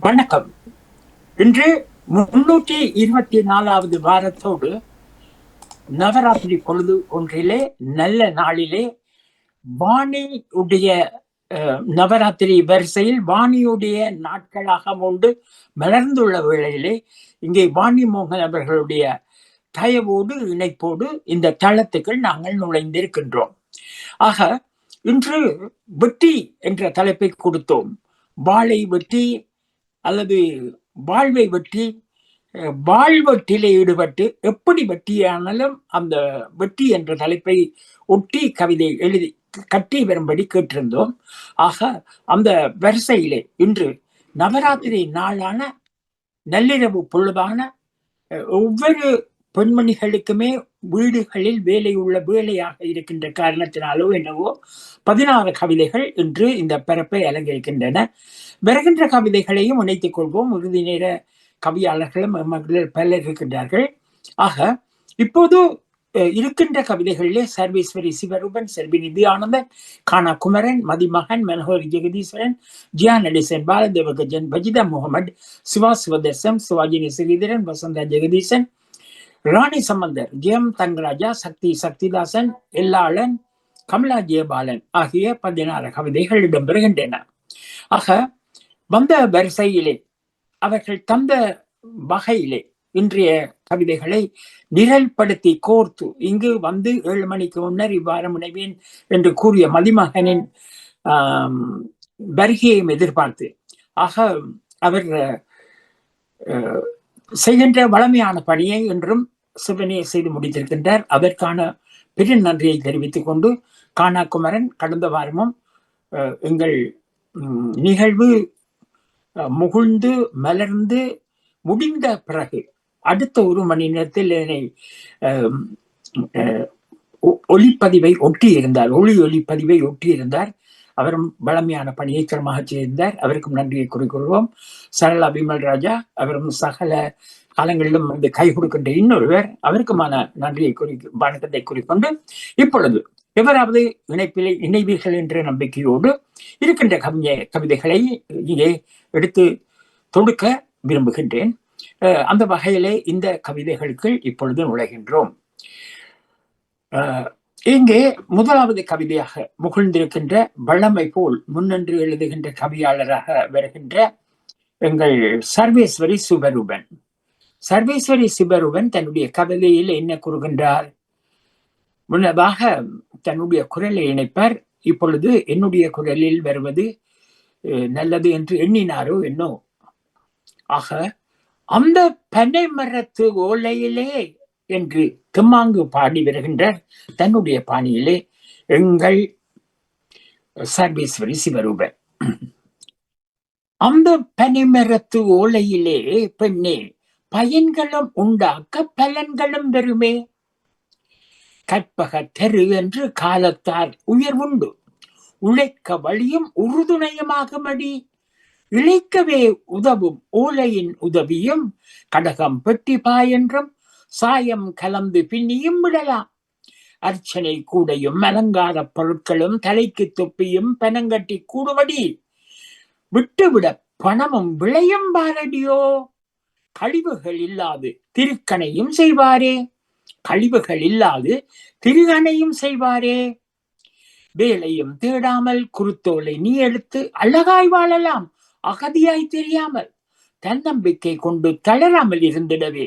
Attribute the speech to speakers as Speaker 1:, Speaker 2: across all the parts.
Speaker 1: வணக்கம். இன்று முன்னூற்றி இருபத்தி நாலாவது வாரத்தோடு நவராத்திரி பொழுது ஒன்றிலே நல்ல நாளிலே வாணியுடைய நவராத்திரி வரிசையில் வாணியுடைய நாட்களாக உண்டு மலர்ந்துள்ள வேளையிலே இங்கே வாணி மோகன் அவர்களுடைய தயவோடு இணைப்போடு இந்த தளத்துக்கு நாங்கள் நுழைந்திருக்கின்றோம். ஆக இன்று வெற்றி என்ற தலைப்பை கொடுத்தோம். வாழை வெற்றி அல்லது வாழ்வை வெற்றி அஹ், ஈடுபட்டு எப்படி வெற்றியானாலும் அந்த வெற்றி என்ற தலைப்பை ஒட்டி கவிதை எழுதி கட்டி வரும்படி கேட்டிருந்தோம். ஆக அந்த வரிசையிலே இன்று நவராத்திரி நாளான நள்ளிரவு பொழுதான ஒவ்வொரு பெண்மணிகளுக்குமே வீடுகளில் வேலை உள்ள வேலையாக இருக்கின்ற காரணத்தினாலோ என்னவோ பதினாறு கவிதைகள் இன்று இந்த பரப்பை அலங்கரிக்கின்றன. வருகின்ற கவிதைகளையும் இணைத்துக் கொள்வோம். இறுதி நேர கவியாளர்களும் மகளிர் பலர் இருக்கின்றார்கள். ஆக இப்போது அஹ், இருக்கின்ற கவிதைகளிலே சர்வேஸ்வரி சிவரூபன் செல்வி நிதி ஆனந்தன் கானா குமரன் மதிமகன் மனோகர் ஜெகதீஸ்வரன் ஜியா நடேசன் பாலதேவகஜன் பஜிதா முகமது சிவா சிவதர்சன் சிவாஜினி ஸ்ரீதரன் வசந்தா ஜெகதீசன் ராணி சம்பந்தர் ஜெயம் தங்கராஜா சக்தி சக்திதாசன் எல்லாளன் கமலா ஜெயபாலன் ஆகிய பதினாறு கவிதைகள் இடம்பெறுகின்றன. ஆக வந்த வரிசையிலே அவர்கள் தந்த வகையிலே இன்றைய கவிதைகளை நிரல்படுத்தி கோர்த்து இங்கு வந்து ஏழு மணிக்கு முன்னர் இவ்வாறு முனைவேன் என்று கூறிய மதிமகனின் வருகையையும் எதிர்பார்த்து ஆக அவர் செய்கின்ற வளமையான பணியை என்றும் சிவனே செய்து முடித்திருக்கின்றார். அதற்கான பெரிய நன்றியை தெரிவித்துக் கொண்டு கானா குமரன் கடந்த வாரமும் எங்கள் நிகழ்வு முகிழ்ந்து மலர்ந்து முடிந்த பிறகு அடுத்த ஒரு மணி நேரத்தில் என்னை ஒ- ஒளிப்பதிவை ஒட்டி இருந்தார் ஒளி ஒளிப்பதிவை ஒட்டி இருந்தார் அவரும் வளமையான பணியை சிரமமாக செய்திருந்தார் அவருக்கும் நன்றியை குறிக்கொள்வோம். சரளா விமல் ராஜா அவரும் சகல காலங்களிலும் வந்து கை கொடுக்கின்ற இன்னொருவர் அவருக்குமான நன்றியை குறி வணக்கத்தை குறிக்கொண்டு இப்பொழுது எவராவது இணைப்பிலே இணைவீர்கள் என்ற நம்பிக்கையோடு இருக்கின்ற கவிஞ கவிதைகளை இங்கே எடுத்து தொடுக்க விரும்புகின்றேன். அந்த வகையிலே இந்த கவிதைகளுக்கு இப்பொழுது நுழைகின்றோம். இங்கே முதலாவது கவிதையாக முகிழ்ந்திருக்கின்ற வளமை போல் முன்னன்று எழுதுகின்ற கவியாளராக வருகின்ற எங்கள் சர்வேஸ்வரி சிவருபன் சர்வேஸ்வரி சிவருபன் தன்னுடைய கவிதையில் என்ன கூறுகின்றார்? முன்னதாக தன்னுடைய குரலை இணைப்பார். இப்பொழுது என்னுடைய குரலில் வருவது நல்லது என்று எண்ணினாரோ என்னோ? ஆக அந்த பனை மரத்து ஓலையிலே என்று திம்மாங்கு பாடி வருகின்றார். தன்னுடைய பாணியிலே எங்கள் சர்வேஸ்வரி சிவரூபன் அந்த பனைமரத்து ஓலையிலே பெண்ணே பயன்களும் உண்டாக்க பலன்களும் வருமே கற்பக தெரு என்று காலத்தார் உயர்வுண்டு. உழைக்க வழியும் உறுதுணையுமாகும்படி இழைக்கவே உதவும் ஓலையின் உதவியும் கடகம் பெட்டி என்றும் சாயம் கலந்து பின்னியும் விடலாம். அர்ச்சனை கூடையும் அலங்கார பொருட்களும் தலைக்கு தொப்பியும் பனங்கட்டி கூடுவடி. விட்டுவிட பணமும் விளையும் பாரடியோ கழிவுகள் இல்லாது திருக்கணையும் செய்வாரே. கழிவுகள் இல்லாது திருகணையும் செய்வாரே. வேலையும் தேடாமல் குருத்தோலை நீ எடுத்து அழகாய் வாழலாம் அகதியாய் தெரியாமல். தன்னம்பிக்கை கொண்டு தளராமல் இருந்திடவே.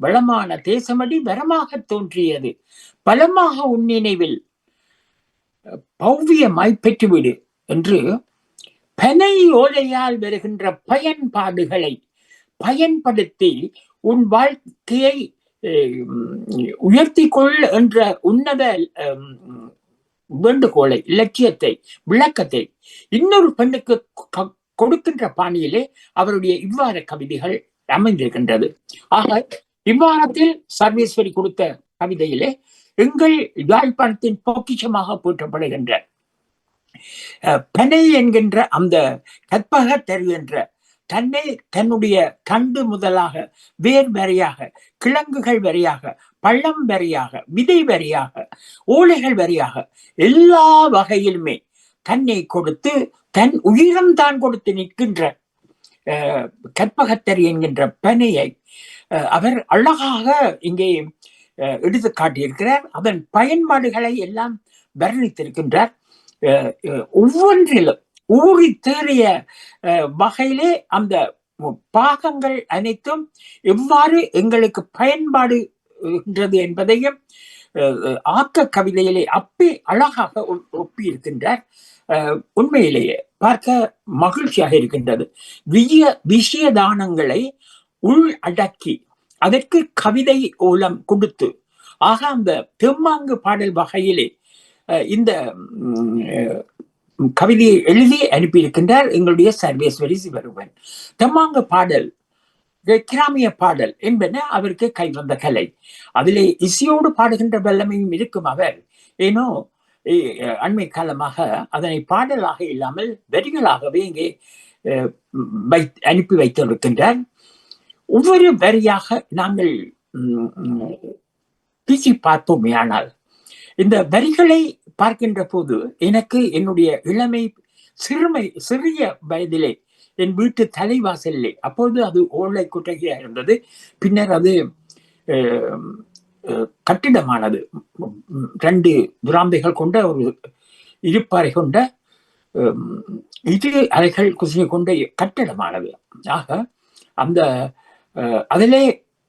Speaker 1: வளமான தேசமடி வரமாக தோன்றியது. பலமாக உன் நினைவில் பௌவியமாய் பெற்றுவிடு என்று பனை ஓலையால் வருகின்ற பயன்பாடுகளை பயன்படுத்தி உன் வாழ்க்கையை உயர்த்தி கொள் என்ற உன்னத வேண்டுகோளை இலட்சியத்தை விளக்கத்தை இன்னொரு பெண்ணுக்கு கொடுக்கின்ற பாணியிலே அவருடைய இவ்வாறு கவிதைகள் அமைந்திருக்கின்றது. ஆக இவ்வாரத்தில் சர்வேஸ்வரி கொடுத்த கவிதையிலே எங்கள் யாழ்ப்பாணத்தின் பொக்கிஷமாக போற்றப்படுகின்ற அஹ், பனை என்கின்ற அந்த கற்பக தருகின்ற தன்னை தன்னுடைய தண்டு முதலாக வேர் வரையாக கிழங்குகள் வரியாக பள்ளம் வரியாக விதை வரியாக ஓலைகள் வரியாக எல்லா வகையிலுமே தன்னை கொடுத்து தன் உயிரம் தான் கொடுத்து நிற்கின்ற கற்பகத்தரி என்கின்ற பனையை அவர் அழகாக இங்கே எடுத்து காட்டியிருக்கிறார். அதன் பயன்பாடுகளை எல்லாம் வர்ணித்திருக்கின்றார். ஒவ்வொன்றிலும் ஊறி தேறிய அஹ், வகையிலே அந்த பாகங்கள் அனைத்தும் எவ்வாறு எங்களுக்கு பயன்பாடு இருக்கின்றது என்பதையும் அஹ், ஆக்க கவிதையிலே அப்பே அழகாக ஒப்பி ஒப்பியிருக்கின்றார். அஹ், உண்மையிலேயே பார்க்க மகிழ்ச்சியாக இருக்கின்றது. விஜய விஷயதானங்களை உள் அடக்கி அதற்கு கவிதை ஓலம் கொடுத்து ஆக அந்த தெம்மாங்கு பாடல் வகையிலே அஹ், இந்த கவிதையை எழுதி அனுப்பியிருக்கின்றார் எங்களுடைய சர்வேஸ்வரி சிவருவன் தம்மாங்க பாடல் கிராமிய பாடல் என்பன அவருக்கு கைவந்த கலை. அதிலே இசையோடு பாடுகின்ற வல்லமையும் இருக்கும் அவர். ஏனோ அண்மை காலமாக அதனை பாடலாக இல்லாமல் வரிகளாகவே இங்கே வை அனுப்பி வைத்திருக்கின்றார். ஒவ்வொரு வரியாக நாங்கள் ம், ம், பேசி பார்ப்போமேயானால் இந்த வரிகளை பார்க்கின்ற போது எனக்கு என்னுடைய இளமை சிறுமை சிறிய வயதிலே என் வீட்டு தலைவாசலிலே அப்போது அது ஓலை குட்டகையா இருந்தது. பின்னர் அது கட்டிடமானது. ரெண்டு துராந்தைகள் கொண்ட ஒரு இருப்பாறை கொண்ட இரு அறைகள் குசினை கொண்ட கட்டிடமானது. ஆக அந்த அதிலே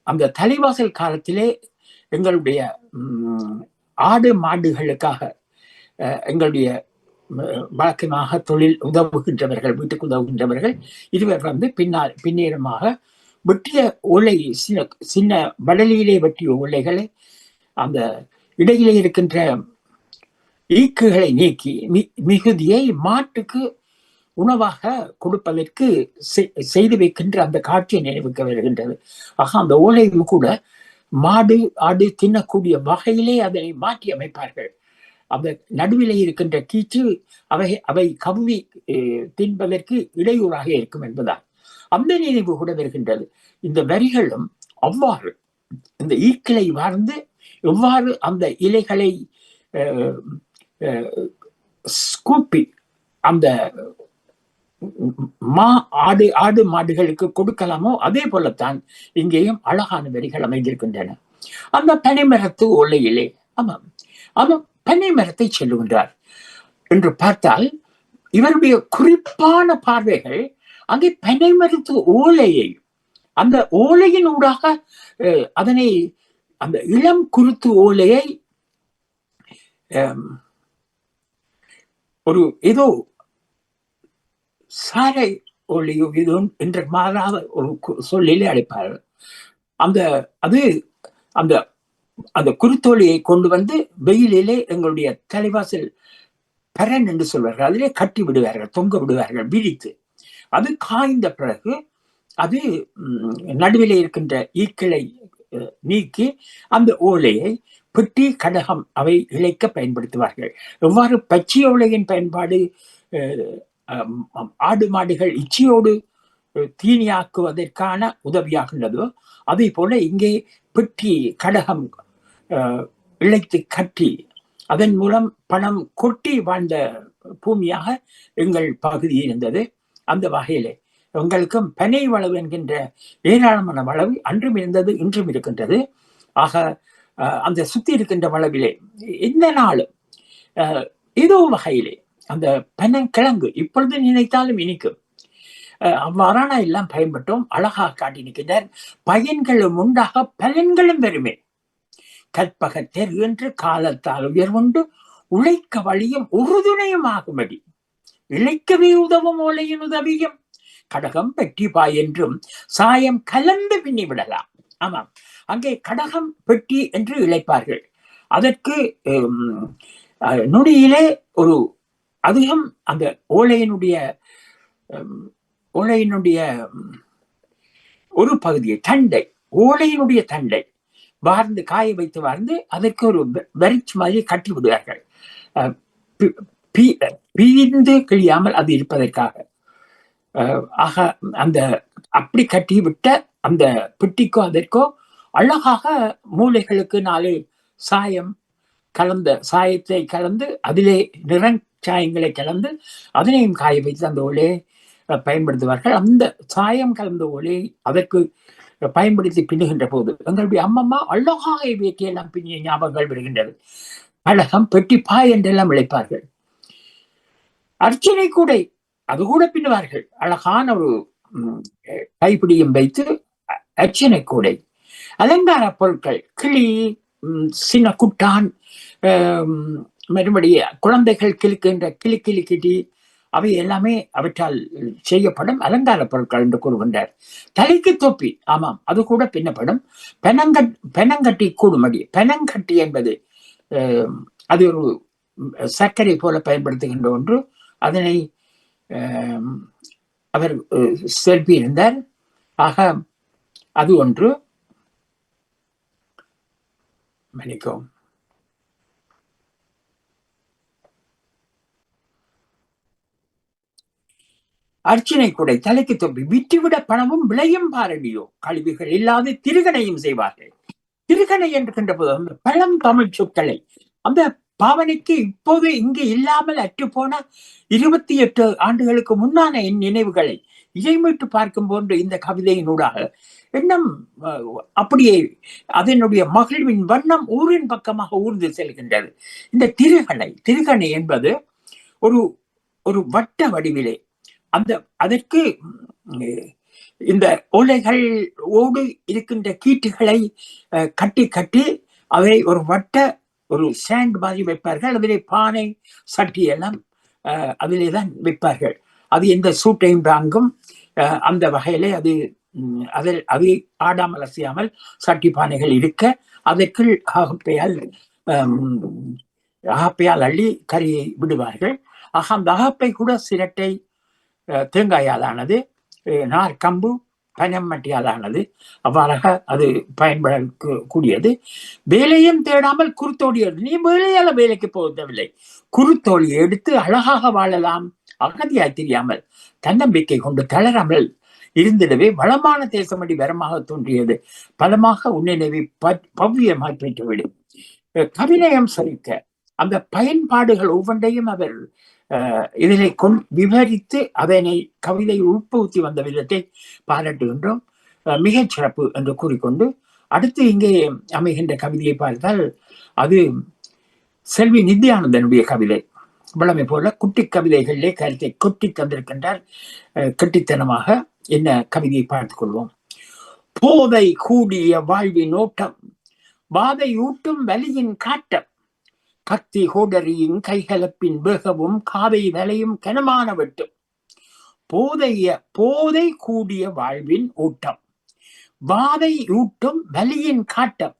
Speaker 1: அந்த தலைவாசல் காலத்திலே எங்களுடைய ஆடு மாடுகளுக்காக எங்களுடைய வழக்கமாக தொழில் உதவுகின்றவர்கள் வீட்டுக்கு உதவுகின்றவர்கள் இருவர் வந்து பின்னால் பின்னேறமாக வெட்டிய ஓலை சின்ன சின்ன வடலியிலே வெட்டிய ஓலைகளை அந்த இடையிலே இருக்கின்ற ஈக்குகளை நீக்கி மி- மிகுதியை மாட்டுக்கு உணவாக கொடுப்பதற்கு செய்து வைக்கின்ற அந்த காட்சியை நினைவுக்கு வருகின்றது. ஆக அந்த ஓலையும் கூட மாடு ஆடு தின்னக்கூடிய வகையிலே அதனை மாற்றி அமைப்பார்கள். அந்த நடுவிலே இருக்கின்ற கீச்சு அவை அவை கவ்வி தின்பதற்கு இடையூறாக இருக்கும் என்பதால் அந்த நினைவு கூட வருகின்றது. இந்த வரிகளும் அவ்வாறு இந்த ஈக்களை வார்ந்து எவ்வாறு அந்த இலைகளை அஹ், அஹ், ஸ்கூப்பி அந்த மா ஆடு ஆடு மாடுகளுக்கு கொடுக்கலாமோ? அதே போலத்தான் இங்கேயும் அழகான வரிகள் அமைந்திருக்கின்றன. அந்த பனைமரத்து ஓலையிலே ஆமாம் ஆமாம் பனை மரத்தை செல்லுகின்றார். என்று பார்த்தால் இவருடைய குறிப்பான பார்வைகள் அங்கே பனை மரத்து ஓலையை அந்த ஓலையின் ஊடாக அதனை அந்த இளம் குருத்து ஓலையை ஒரு ஏதோ சாரை ஒளியோ இதோ என்ற மாறாத ஒரு சொல்லிலே அழைப்பார்கள். அந்த அது அந்த அந்த குருத்தோலியை கொண்டு வந்து வெயிலிலே எங்களுடைய தலைவாசல் பரன் என்று சொல்வார்கள். அதிலே கட்டி விடுவார்கள் தொங்க விடுவார்கள் விரித்து. அது காய்ந்த பிறகு அது நடுவிலே இருக்கின்ற ஈக்களை நீக்கி அந்த ஓலையை பெட்டி கடகம் அவை இழைக்க பயன்படுத்துவார்கள். எவ்வாறு பச்சை ஓலையின் பயன்பாடு ஆடு மாடுகள் இச்சையோடு தீனியாக்குவதற்கான உதவியாகின்றதோ அதே போல இங்கே பெட்டி கடகம் இழைத்து கட்டி அதன் மூலம் பணம் கொட்டி வாழ்ந்த பூமியாக எங்கள் பகுதி இருந்தது. அந்த வகையிலே எங்களுக்கும் பனை வளவு என்கின்ற ஏராளமான வளவு அன்றும் இருந்தது இன்றும் இருக்கின்றது. ஆக அந்த சுத்தி இருக்கின்ற வளவிலே எந்த நாளும் ஏதோ வகையிலே அந்த பனங்கிழங்கு இப்பொழுது நினைத்தாலும் இனிக்கும். அவ்வாறான எல்லாம் பயன்பட்டோம். அழகாக காட்டி நிற்கின்றார் பயன்களும் உண்டாக பலன்களும் பெருமே கற்பக தெரு என்று காலத்தால் உயர்வுண்டு உழைக்க வழியும் உறுதுணையும் ஆகும்படி இழைக்கவே உதவும் ஓலையின் உதவியும் கடகம் பெட்டி பாய் என்றும் சாயம் கலந்து பின்னி விடலாம் ஆமாம் அங்கே கடகம் பெட்டி என்று இழைப்பார்கள். அதற்கு நொடியிலே ஒரு அதிகம் அந்த ஓலையினுடைய ஓலையினுடைய ஒரு பகுதியை தண்டை ஓலையினுடைய தண்டை வார்ந்து காய வைத்து வார்ந்து அதற்கு ஒரு வரிச்சு மாதிரி கட்டி விடுவார்கள். பிரிந்து கிழியாமல் அது இருப்பதற்காக. ஆக அந்த அப்படி கட்டி விட்ட அந்த பெட்டிக்கோ அதற்கோ அழகாக மூளைகளுக்கு நாலு சாயம் கலந்த சாயத்தை கலந்து அதிலே நிறச்சாயங்களை கலந்து அதனையும் காய வைத்து அந்த ஒளியை பயன்படுத்துவார்கள். அந்த சாயம் கலந்த ஒளி அதற்கு பயன்படுத்தி பின்னுகின்ற போது எங்களுடைய அம்மம்மா அழகாக இவையெல்லாம் பின்னிய ஞாபகங்கள் வருகின்றது. அழகம் பெட்டி பாய் என்றெல்லாம் இழைப்பார்கள் அர்ச்சனை கூடை அது கூட பின்னுவார்கள். அழகான ஒரு கைப்பிடியும் வைத்து அர்ச்சனை கூடை. அலங்கார பொருட்கள் கிளி சின்ன குட்டான் ஆம், மறுபடி குழந்தைகள் கிளிக்கின்ற கிளி கிளி கிட்டி அவை எல்லாமே அவற்றால் செய்யப்படும் அலங்கார பொருட்கள் என்று கூறுகின்றார். தலைக்கு தொப்பி ஆமாம் அது கூட பின்னப்படும். பெனங்கட் பெனங்கட்டி கூடுமடி பெனங்கட்டி என்பது அது ஒரு சர்க்கரை போல பயன்படுத்துகின்ற ஒன்று. அதனை அவர் செல்பியிருந்தார் ஆக அது ஒன்று. மன்னிக்கவும். அர்ச்சனை கூட தலைக்கு தொப்பி விட்டுவிட பணமும் விளையும் பாரடியோ கழிவுகள் இல்லாது திருகணையும் செய்வார்கள். திருகணை என்கின்ற போது அந்த பழம் தமிழ் சொற்களை அந்த பாவனைக்கு இப்போது இங்கு இல்லாமல் அற்றுப்போன இருபத்தி எட்டு ஆண்டுகளுக்கு முன்னான என் நினைவுகளை இசைமிட்டு பார்க்கும் போன்ற இந்த கவிதையினூடாக எண்ணம் அப்படியே அதனுடைய மகிழ்வின் வண்ணம் ஊரின் பக்கமாக ஊர்ந்து செல்கின்றது. இந்த திருகணை திருகணை என்பது ஒரு ஒரு வட்ட வடிவிலே அந்த அதற்கு இந்த ஓலைகள் ஓடு இருக்கின்ற கீட்டுகளை கட்டி கட்டி அவை ஒரு வட்ட ஒரு சேண்ட் மாதிரி வைப்பார்கள். அதிலே பானை சட்டி எல்லாம் அதிலே தான் வைப்பார்கள். அது எந்த சூட்டையும் தாங்கும். அந்த வகையிலே அது அதில் அது ஆடாமல் அசையாமல் சட்டி பானைகள் இருக்க அதற்குள் அகப்பையால் ஹம், அகப்பையால் அள்ளி கறியை விடுவார்கள். ஆக அந்த அகப்பை கூட சிரட்டை தேங்காயால் ஆனது நார்கம்பு நார் ஆனது அவ்வாறாக அது பயன்படக்கூடியது. வேலையும் தேடாமல் குருத்தோடியது நீ வேலையால வேலைக்கு போகவில்லை தேவையில்லை எடுத்து அழகாக வாழலாம். அகதியாய் தெரியாமல் தன்னம்பிக்கை கொண்டு தளராமல் இருந்திடவே வளமான தேசமடி வரமாக தோன்றியது. பலமாக உன்னினைவை பவ்யமாய் பெற்றுவிடும். கவிநயம் சரிக்க அந்த பயன்பாடுகள் ஒவ்வொன்றையும் அவர் அஹ், கொண் விவரித்து அதனை கவிதை உட்புகுத்தி வந்த விதத்தை பாராட்டுகின்றோம். மிகச் சிறப்பு என்று கூறிக்கொண்டு அடுத்து இங்கே அமைகின்ற கவிதையை பார்த்தால் அது செல்வி நித்யானந்தனுடைய கவிதை. வளமை போல குட்டி கவிதைகளிலே கருத்தை கொட்டி தந்திருக்கின்றார். கெட்டித்தனமாக என்ன கவிதையை பார்த்துக் கொள்வோம். போதை கூடிய வாழ்வின் ஓட்டம் வாதை ஊட்டும் வலியின் காட்டம் கத்தி கோடரியும் கைகலப்பின் வேகவும் காதை வலையும் கனமான வெட்டும். போதைய போதை கூடிய வாழ்வின் ஊட்டம். வாதை ஊட்டும் வலியின் காட்டம்.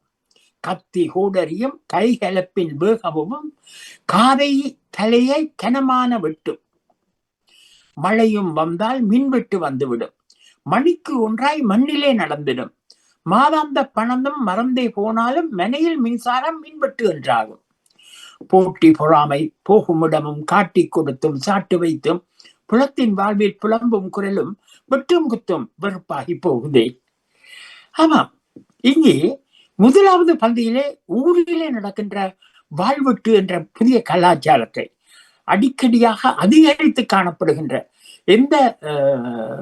Speaker 1: கத்தி ஹோடரியும் கைகலப்பின் வேகமும் காதை தலையை கனமான வெட்டும். மழையும் வந்தால் மின்வெட்டு வந்துவிடும். மணிக்கு ஒன்றாய் மண்ணிலே நடந்திடும். மாதாந்த பணமும் மறந்தே போனாலும் மனையில் மின்சாரம் மின்வெட்டு என்றாகும். போட்டி பொறாமை போகுமிடமும் காட்டிக் கொடுத்தும் சாட்டு வைத்தும் புலத்தின் வாழ்வில் புலம்பும் குரலும் வெட்டும் குத்தும் வெறுப்பாகி போகுதே. ஆமாம் இங்கே முதலாவது பந்தியிலே ஊரிலே நடக்கின்ற வாழ்வெட்டு என்ற புதிய கலாச்சாரத்தை அடிக்கடியாக அதிகரித்து காணப்படுகின்ற எந்த அஹ்,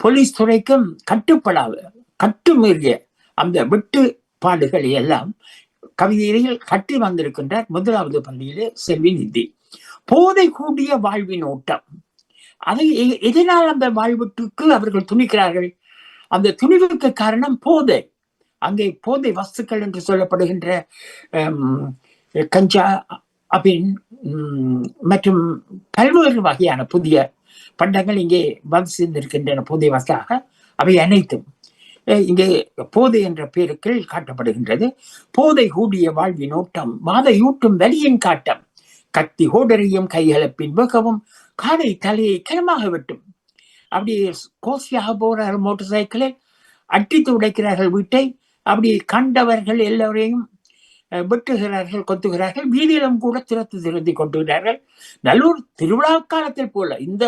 Speaker 1: போலீஸ் துறைக்கும் கட்டுப்படாத கட்டுமீறிய அந்த வெட்டுப்பாடுகளை எல்லாம் கவிதையில் கட்டி வந்திருக்கின்றார் முதலாவது பள்ளியிலே செல்வி நிதி. போதை கூடிய வாழ்வின் ஓட்டம். அதை எதனால் அந்த வாழ்வுக்கு அவர்கள் துணிக்கிறார்கள்? அந்த துணிவுக்கு காரணம் போதை. அங்கே போதை வஸ்துக்கள் என்று சொல்லப்படுகின்ற ஹம், கஞ்சா அபின் உம், மற்றும் பல்வேறு வகையான புதிய பண்டங்கள் இங்கே வந்து சேர்ந்திருக்கின்றன. போதை வஸ்தாக அவை அனைத்தும். இங்கே போதை என்ற பேருக்கள் காட்டப்படுகின்றது. போதை கூடிய வாழ்வின் ஓட்டம் மாதையூட்டும் வலியின் காட்டம். கத்தி ஓடறியும் கைகலப்பின் வேகவும் காதை தலையை கனமாக வெட்டும். அப்படி கோசியாக போகிறார்கள் மோட்டார் சைக்கிளில் அட்டித்து உடைக்கிறார்கள் வீட்டை. அப்படி கண்டவர்கள் எல்லோரையும் அஹ், வெட்டுகிறார்கள் கொத்துகிறார்கள். வீதியிலும் கூட திறத்து திருந்தி கொண்டுகிறார்கள் நல்லூர் திருவிழா காலத்தில் போல இந்த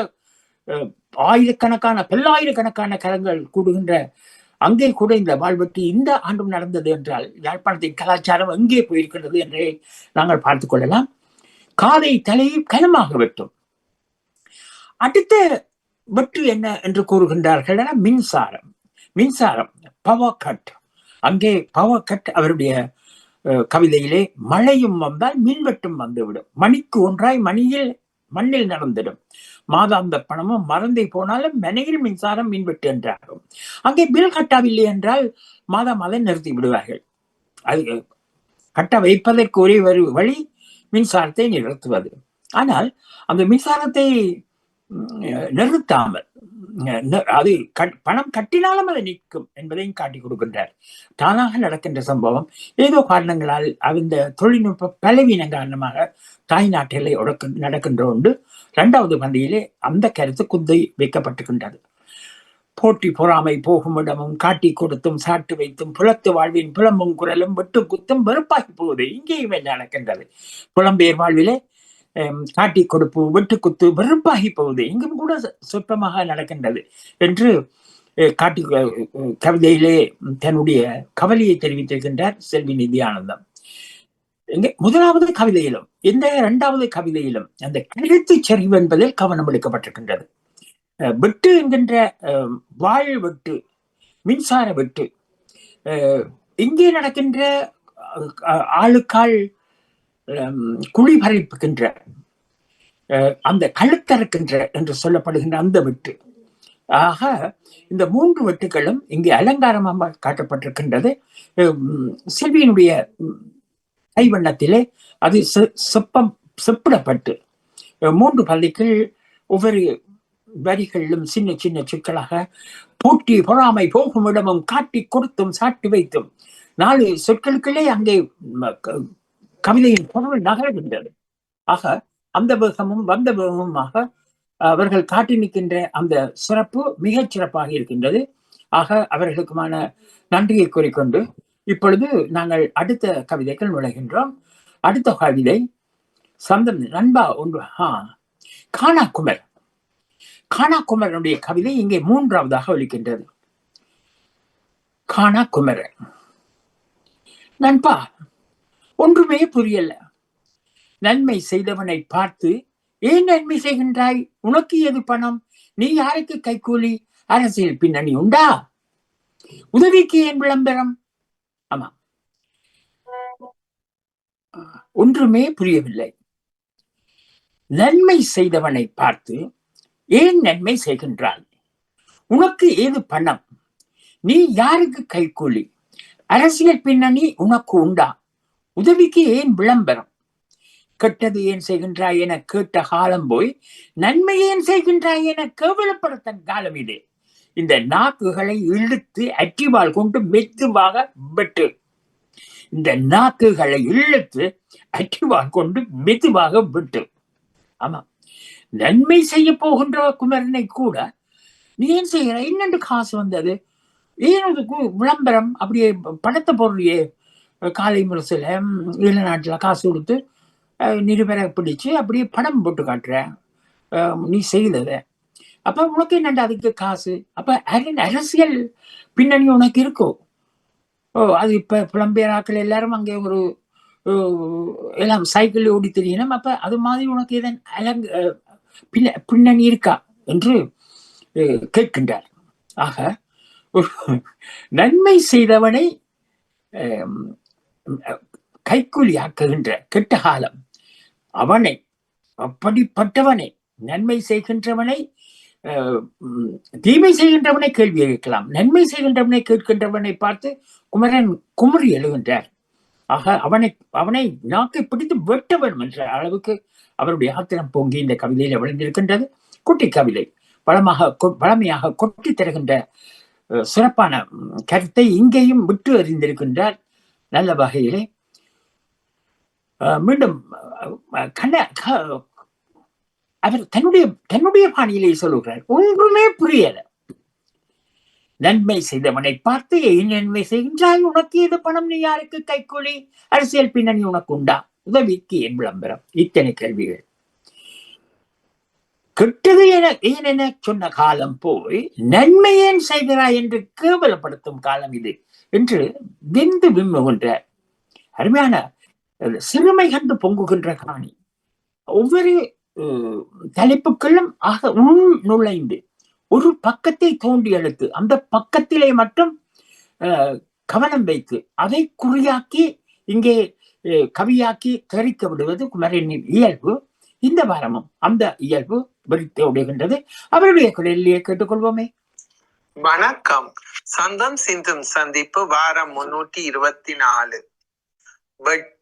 Speaker 1: ஆயிரக்கணக்கான பல்லாயிரக்கணக்கான கரங்கள் கூடுகின்ற அங்கே கூட இந்த வாழ்வெட்டு இந்த ஆண்டும் நடந்தது என்றால் யாழ்ப்பாணத்தின் கலாச்சாரம் எங்கே போயிருக்கிறது என்றே நாங்கள் பார்த்துக் கொள்ளலாம். காதை தலையை கனமாக வெட்டும். அடுத்த வெட்டு என்ன என்று கூறுகின்றார்கள் மின்சாரம் மின்சாரம் பவர் கட் அங்கே பவர் கட் அவருடைய அஹ், கவிதையிலே மழையும் வந்தால் மின்வெட்டும் வந்துவிடும். மணிக்கு ஒன்றாய் மணியில் மண்ணில் நடந்துடும். மாதாந்த பணமும் மறந்தே போனாலும் மனையில் மின்சாரம் மின்வெட்டு என்றார். அங்கே பில் கட்டவில்லை என்றால் மாதம் மாதம் நிறுத்தி விடுவார்கள். அது கட்ட வைப்பதற்கு ஒரே ஒரு வழி மின்சாரத்தை நிறுத்துவது. ஆனால் அந்த மின்சாரத்தை நிறுத்தாமல் அது கட்- பணம் கட்டினாலும் அது நிற்கும் என்பதையும் காட்டி கொடுக்கின்றார். தானாக நடக்கின்ற சம்பவம் ஏதோ காரணங்களால் அந்த தொழில்நுட்ப பலவீனம் காரணமாக தாய் நாட்டிலே நடக்கின்ற ஒன்று. இரண்டாவது பந்தியிலே அந்த கருத்து குந்தை வைக்கப்பட்டிருக்கின்றது. போட்டி பொறாமை போகும் இடமும் காட்டி கொடுத்தும் சாட்டு வைத்தும் புலத்து வாழ்வின் புலம்பும் குரலும் வெட்டு குத்தும் வெறுப்பாகி போகுது. இங்கேயும் என்ன நடக்கின்றது? புலம்பெயர் வாழ்விலே காட்டி கொடுப்பு வெட்டு குத்து வெறுப்பாகி போகுது. இங்கும் கூட சொற்பமாக நடக்கின்றது என்று காட்டி கவிதையிலே தன்னுடைய கவலையை தெரிவித்திருக்கின்றார் செல்வி நிதியானந்தம் முதலாவது கவிதையிலும் இந்த இரண்டாவது கவிதையிலும் அந்த கழுத்து சரிவு என்பதில் கவனம் எடுக்கப்பட்டிருக்கின்றது. வெட்டு என்கின்ற அஹ், வாழ் வெட்டு மின்சார வெட்டு அஹ், இங்கே நடக்கின்ற ஆளுக்கால் குழி பறிப்புகின்ற அஹ், அந்த கழுத்தறுக்கின்ற என்று சொல்லப்படுகின்ற அந்த வெட்டு. ஆக இந்த மூன்று வெட்டுகளும் இங்கே அலங்காரமாக காட்டப்பட்டிருக்கின்றது. செல்வியினுடைய கைவண்ணத்திலே அது செ- செப்பம் செப்பிடப்பட்டு மூன்று பள்ளிகள் ஒவ்வொரு வரிகளிலும் சின்ன சின்ன சிக்கலாக பூட்டி பொறாமை போகும் இடமும் காட்டி கொடுத்தும் சாட்டி வைத்தும். நாலு சொற்களுக்குள்ளே அங்கே கவிதையின் பொருள் நகர்கின்றது. ஆக அந்த வேகமும் வந்த வேகமுமாக அவர்கள் காட்டி நிற்கின்ற அந்த சிறப்பு மிகச் சிறப்பாக இருக்கின்றது. ஆக அவர்களுக்குமான நன்றியை கூறிக்கொண்டு இப்பொழுது நாங்கள் அடுத்த கவிதைகள் நுழைகின்றோம். அடுத்த கவிதை சந்தம் நண்பா ஒன்று ஆ குமர் காணாகுமரனுடைய கவிதை இங்கே மூன்றாவதாக ஒழிக்கின்றது காணாகுமரன் நண்பா ஒன்றுமே புரியல. நன்மை செய்தவனை பார்த்து ஏன் நன்மை செய்கின்றாய்? உனக்கு எது பணம்? நீ யாருக்கு கைக்கூலி அரசியல் பின்னணி உண்டா? உதவிக்கு ஏன் விளம்பரம்? ஆமா. ஒன்றுமே புரியவில்லை. நன்மை செய்தவனை பார்த்து ஏன் நன்மை செய்கின்றாய்? உனக்கு ஏது பணம்? நீ யாருக்கு கைக்கூலி அரசியல் பின்னணி உனக்கு உண்டா? உதவிக்கு ஏன் விளம்பரம்? கெட்டது ஏன் செய்கின்றாய் என கேட்ட காலம் போய் நன்மை ஏன் செய்கின்றாய் என கேவலப்படுத்தன் காலம் இது. இந்த நாக்குகளை இழுத்து அற்றிவால் கொண்டு மெதுவாக வெட்டு. இந்த நாக்குகளை இழுத்து அற்றிவால் கொண்டு மெதுவாக விட்டு. ஆமா நன்மை செய்ய போகின்ற குமரனை கூட நீ ஏன் செய்கிற என்னென்று காசு வந்தது? ஏன் அதுக்கு விளம்பரம்? அப்படியே படத்தை போடுறியே காலை முரசில் ஈழ நாட்டில் காசு கொடுத்து அஹ், நிருபரை பிடிச்சு அப்படியே படம் போட்டு காட்டுறேன் நீ செய்தத. அப்ப உனக்கு என்னண்டா அதுக்கு காசு? அப்ப அரண் அரசியல் பின்னணி உனக்கு இருக்கும் ஓ அது இப்ப புலம்பெயராக்கள் எல்லாரும் அங்கே ஒரு எல்லாம் சைக்கிள் ஓடி தெரியணும் அப்ப அது மாதிரி உனக்கு எதன் அலங்க பின்ன பின்னணி இருக்கா என்று அஹ், கேட்கின்றார். ஆக நன்மை செய்தவனை அஹ், கைக்கூலி ஆக்குகின்ற கெட்ட காலம் அவனை அப்படிப்பட்டவனை நன்மை செய்கின்றவனை அஹ், உம், தீமை செய்கின்றவனை கேள்வி கேட்கலாம். நன்மை செய்கின்றவனை கேட்கின்றவனை பார்த்து குமரன் குமரி எழுகின்றார். ஆக அவனை அவனை நாக்கை பிடித்து வெட்ட வேண்டும் என்ற அளவுக்கு அவருடைய ஆத்திரம் பொங்கி இந்த கவிதையில விளைந்திருக்கின்றது. குட்டி கவிதை. பழமாக கொ- பழமையாக கொட்டி தருகின்ற சிறப்பான கருத்தை இங்கேயும் விட்டு அறிந்திருக்கின்றார் நல்ல வகையிலே. மீண்டும் கண்ண அவர் தன்னுடைய தன்னுடைய பாணியிலே சொல்லுகிறார். ஒன்றுமே புரியல. நன்மை செய்தவனை பார்த்து ஏன் நன்மை செய்கின்றாய் உனக்கு இது பணம்? நீ யாருக்கு கைக்கூலி? அரசியல் பின்னணி உனக்கு உண்டா? உதவிக்கு என் விளம்பரம். இத்தனை கேள்விகள். கெட்டது என ஏன் என சொன்ன காலம் போய் நன்மை ஏன் செய்கிறாய் என்று கேவலப்படுத்தும் காலம் இது என்று விந்து விம்முகின்ற அருமையான சிறுமை கண்டு பொங்குகின்ற காணி. ஒவ்வொரு தலைப்புக்களும் தலைப்புகளும் ஆக உள் நுழைந்து ஒரு பக்கத்தை தோண்டி எடுத்து அந்த பக்கத்திலே மட்டும் கவனம் வைத்து அதை குறியாக்கி இங்கே கவியாக்கி தெரிக்க விடுவது குமரனின் இயல்பு. இந்த வாரமும் அந்த இயல்பு விரித்து விடுகின்றது. அவருடைய குரலிலேயே கேட்டுக்கொள்வோமே.
Speaker 2: வணக்கம். சந்தம் சிந்தும் சந்திப்பு வாரம் முன்னூற்றி இருபத்தி நாலு. வெட்